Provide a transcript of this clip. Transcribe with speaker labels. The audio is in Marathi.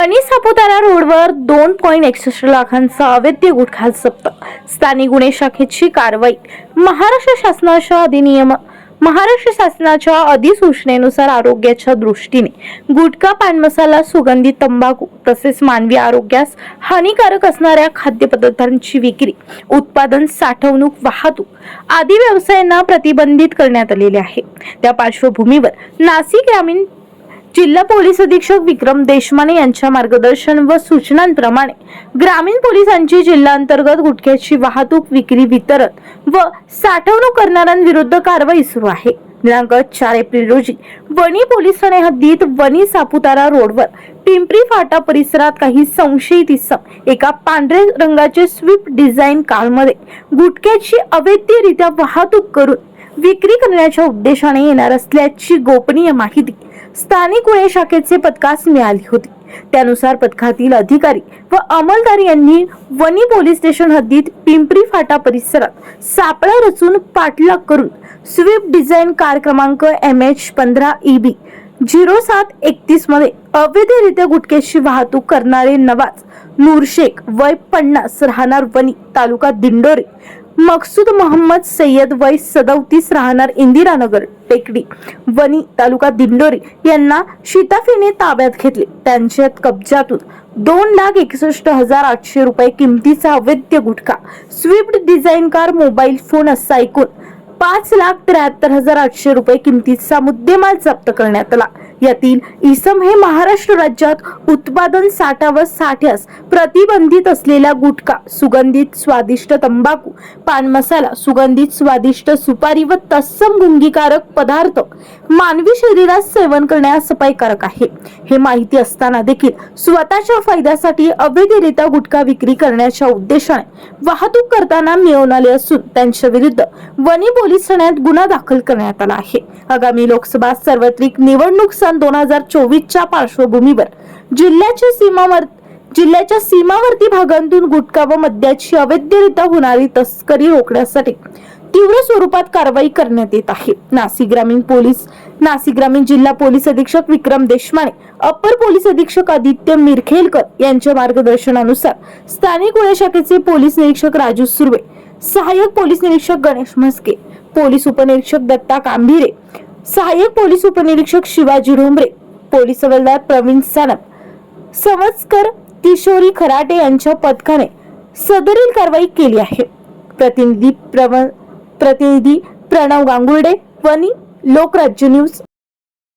Speaker 1: आणि सापुतारा रोडवर दोन पॉईंट एकसष्ट लाखांचा अवैध गुटखा जप्त. स्थानिक गुन्हे शाखेची कारवाई. महाराष्ट्र शासनाच्या अधिनियम महाराष्ट्र शासनाच्या अधिसूचनेनुसार आरोग्याच्या दृष्टीने गुटखा पानमसाला सुगंधित तंबाखू तसेच मानवी आरोग्यास हानिकारक असणाऱ्या खाद्यपदार्थांची विक्री उत्पादन साठवणूक वाहतूक आदी व्यवसायांना प्रतिबंधित करण्यात आलेले आहे. त्या पार्श्वभूमीवर नाशिक ग्रामीण जिल्हा पोलीस अधीक्षक विक्रम देशमाने यांच्या मार्गदर्शन व सूचनांप्रमाणे ग्रामीण पोलिसांची जिल्हांतर्गत गुटख्याची वाहतूक विक्री वितरण व साठवणूक करणाऱ्यांविरुद्ध कारवाई सुरू आहे. दिनांक चार एप्रिल रोजी वणी पोलीस ठाणे हद्दीत वणी सापुतारा रोडवर पिंपरी फाटा परिसरात काही संशयित इसम एका पांढऱ्या रंगाचे स्विफ्ट डिझाईन कारमध्ये गुटख्याची अवैधरित्या वाहतूक करून विक्री करण्याच्या उद्देशाने येणार असल्याची गोपनीय माहिती स्थानिक गुन्हे शाखेचे पथकास मिळाली होती. त्यानुसार पथकातील अधिकारी व अंमलदार यांनी वणी पोलीस स्टेशन हद्दीत पिंपरी फाटा परिसरात सापळा रचून पाठलाग करून स्विफ्ट डिझाईन कार क्रमांक एम एच पंधरा ई बी झिरो सात एकतीसमध्ये अवैधरित्या गुटख्याची वाहतूक करणारे नवाज नूर शेख वय पन्नास राहणार वणी तालुका दिंडोरी मकसूद मोहम्मद सय्यद वय सदौतीस राहणार इंदिरानगर टेकडी. वणी तालुका दिंडोरी यांना शिताफीने ताब्यात घेतले. त्यांच्या कब्जातून दोन लाख एकसष्ट हजार आठशे रुपये किमतीचा अवैध गुटखा Swift design car mobile phone असा ऐकून पाच लाख त्र्याहत्तर हजार आठशे रुपये किमतीचा मुद्देमाल जप्त करण्यात आला. यातील इसम हे महाराष्ट्र राज्यात उत्पादन साठा व साठ्यास प्रतिबंधित असलेला गुटखा सुगंधित स्वादिष्ट तंबाखू पान मसाला सुगंधित स्वादिष्ट सुपारी व तत्सम गुंगीकारक पदार्थ मानवी शरीरास सेवन करण्यास अपायकारक आहे. हे माहिती असताना देखील स्वतःच्या फायद्यासाठी अवैधरित्या गुटखा विक्री करण्याच्या उद्देशाने वाहतूक करताना मिळवून आले असून त्यांच्या विरुद्ध वणी पोलीस ठाण्यात गुन्हा दाखल करण्यात आला आहे. आगामी लोकसभा सार्वत्रिक निवडणूक सन दोन हजार चोवीसच्या पार्श्वभूमीवर जिल्ह्याच्या सीमावर जिल्ह्याच्या सीमावर्ती भागांतून गुटखा व मद्याची अवैधरित्या होणारी तस्करी रोखण्यासाठी तीव्र स्वरूपात कारवाई करण्यात येत आहे. नाशिक ग्रामीण पोलीस नाशिक ग्रामीण जिल्हा पोलीस अधीक्षक विक्रम देशमाने अप्पर पोलीस अधीक्षक आदित्य मिरखेलकर यांच्या मार्गदर्शनानुसार स्थानिक गुन्हे शाखेचे पोलीस निरीक्षक राजू सुर्वे सहाय्यक पोलीस निरीक्षक गणेश म्हस्के पोलीस उपनिरीक्षक दत्ता कांभिरे सहाय्यक पोलीस उपनिरीक्षक शिवाजी डोंबरे पोलीस हवालदार प्रवीण सानप समजकर किशोरी खराटे यांच्या पथकाने सदरील कारवाई केली आहे. प्रतिनिधी प्रव प्रतिनिधी प्रणव गांगुर्डे वनी लोकराज्य न्यूज.